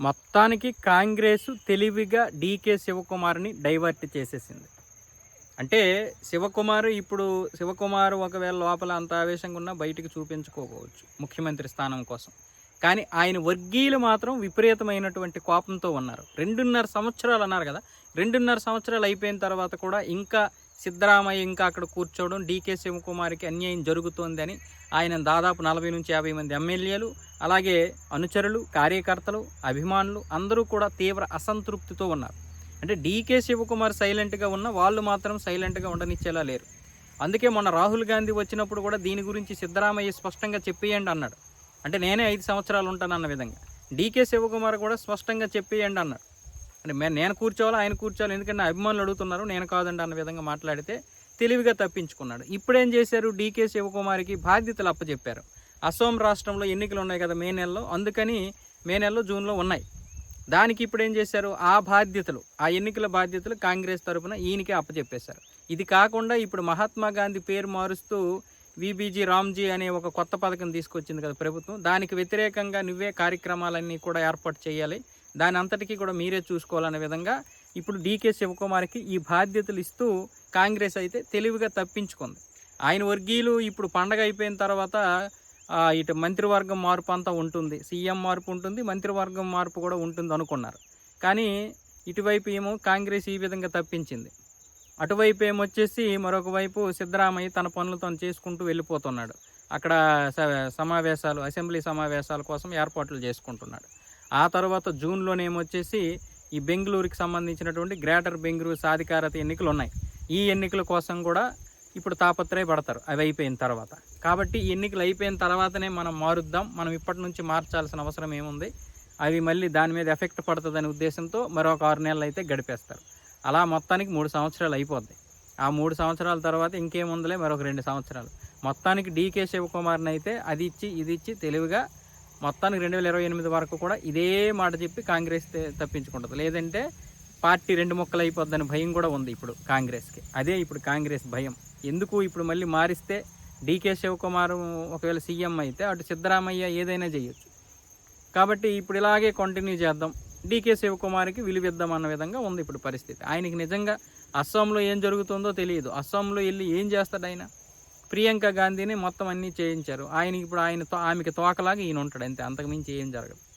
మొత్తానికి కాంగ్రెస్ తెలివిగా DK శివకుమార్ని divert చేసేసింది. అంటే శివకుమార్ ఇప్పుడు శివకుమార్ ఒకవేళ లోపల అంత ఆవేశంగా ఉన్నా బయటికి చూపించుకోకపోవచ్చు ముఖ్యమంత్రి స్థానం కోసం. కానీ ఆయన వర్గీయులు మాత్రం విపరీతమైనటువంటి కోపంతో ఉన్నారు. రెండున్నర సంవత్సరాలు అన్నారు కదా రెండున్నర సంవత్సరాలు అయిపోయిన తర్వాత కూడా ఇంకా సిద్ధరామయ్య ఇంకా అక్కడ కూర్చోవడం డీకే శివకుమార్కి అన్యాయం జరుగుతోందని ఆయన దాదాపు నలభై నుంచి యాభై మంది ఎమ్మెల్యేలు అలాగే అనుచరులు కార్యకర్తలు అభిమానులు అందరూ కూడా తీవ్ర అసంతృప్తితో ఉన్నారు. అంటే డీకే శివకుమార్ సైలెంట్గా ఉన్న వాళ్ళు మాత్రం సైలెంట్గా ఉండనిచ్చేలా లేరు. అందుకే మొన్న రాహుల్ గాంధీ వచ్చినప్పుడు కూడా దీని గురించి సిద్ధరామయ్య స్పష్టంగా చెప్పేయండి అన్నాడు. అంటే నేనే ఐదు సంవత్సరాలు ఉంటానన్న విధంగా. డీకే శివకుమార్ కూడా స్పష్టంగా చెప్పేయండి అన్నాడు. అంటే నేను కూర్చోవాలి ఆయన కూర్చోవాలి ఎందుకంటే అభిమానులు అడుగుతున్నారు నేను కాదండి అన్న విధంగా మాట్లాడితే తెలివిగా తప్పించుకున్నాడు. ఇప్పుడేం చేశారు? డీకే శివకుమార్కి బాధ్యతలు అప్పచెప్పారు. అసోం రాష్ట్రంలో ఎన్నికలు ఉన్నాయి కదా మే నెలలో. అందుకని మే నెలలో జూన్లో ఉన్నాయి. దానికి ఇప్పుడు ఏం చేశారు? ఆ బాధ్యతలు ఆ ఎన్నికల బాధ్యతలు కాంగ్రెస్ తరపున ఈయనకే అప్పచెప్పేశారు. ఇది కాకుండా ఇప్పుడు మహాత్మా గాంధీ పేరు మారుస్తూ విబీజీ రామ్జీ అనే ఒక కొత్త పథకం తీసుకొచ్చింది కదా ప్రభుత్వం. దానికి వ్యతిరేకంగా నువ్వే కార్యక్రమాలన్నీ కూడా ఏర్పాటు చేయాలి. దాని అంతటికీ కూడా మీరే చూసుకోవాలనే విధంగా ఇప్పుడు డీకే శివకుమార్కి ఈ బాధ్యతలు ఇస్తూ కాంగ్రెస్ అయితే తెలివిగా తప్పించుకుంది. ఆయన వర్గీయులు ఇప్పుడు పండగ అయిపోయిన తర్వాత ఇటు మంత్రివర్గం మార్పు అంతా ఉంటుంది. సీఎం మార్పు ఉంటుంది మంత్రివర్గం మార్పు కూడా ఉంటుంది అనుకున్నారు. కానీ ఇటువైపు ఏమో కాంగ్రెస్ ఈ విధంగా తప్పించింది. అటువైపు ఏమొచ్చేసి మరొక వైపు సిద్ధరామయ్య తన పనులు తను చేసుకుంటూ వెళ్ళిపోతున్నాడు. అక్కడ స- సమావేశాలు అసెంబ్లీ సమావేశాల కోసం ఏర్పాట్లు చేసుకుంటున్నాడు. ఆ తర్వాత జూన్లోనేమొచ్చేసి ఈ బెంగళూరుకి సంబంధించినటువంటి గ్రేటర్ బెంగళూరు సాధికారత ఎన్నికలు ఉన్నాయి ఈ ఎన్నికల కోసం కూడా ఇప్పుడు తాపత్రయపడతారు అవి అయిపోయిన తర్వాత. కాబట్టి ఎన్నికలు అయిపోయిన తర్వాతనే మనం మారుద్దాం. మనం ఇప్పటి నుంచి మార్చాల్సిన అవసరం ఏముంది? అవి మళ్ళీ దాని మీద ఎఫెక్ట్ పడుతుందనే ఉద్దేశంతో మరొక ఆరు నెలలు అయితే గడిపేస్తారు. అలా మొత్తానికి మూడు సంవత్సరాలు అయిపోద్ది. ఆ మూడు సంవత్సరాల తర్వాత ఇంకేముందలే? మరొక రెండు సంవత్సరాలు. మొత్తానికి డీకే శివకుమార్ని అయితే అది ఇచ్చి ఇది ఇచ్చి తెలివిగా మొత్తానికి రెండు వేల ఇరవై ఎనిమిది వరకు కూడా ఇదే మాట చెప్పి కాంగ్రెస్ తప్పించుకుంటుంది. లేదంటే పార్టీ రెండు ముక్కలు అయిపోద్దని భయం కూడా ఉంది ఇప్పుడు కాంగ్రెస్కి. అదే ఇప్పుడు కాంగ్రెస్ భయం. ఎందుకు ఇప్పుడు మళ్ళీ మారిస్తే డీకే శివకుమార్ ఒకవేళ సీఎం అయితే అటు సిద్ధరామయ్య ఏదైనా చేయొచ్చు. కాబట్టి ఇప్పుడు ఇలాగే కంటిన్యూ చేద్దాం. డీకే శివకుమార్కి విలువిద్దాం అన్న విధంగా ఉంది ఇప్పుడు పరిస్థితి. ఆయనకి నిజంగా అస్సాంలో ఏం జరుగుతుందో తెలియదు. అస్సాంలో వెళ్ళి ఏం చేస్తాడు ఆయన? ప్రియాంక గాంధీని మొత్తం అన్నీ చేయించారు. ఆయనకి ఇప్పుడు ఆయన తో- ఆమెకి తోకలాగా ఈయన ఉంటాడు అంతే. అంతకుమించి ఏం జరగదు.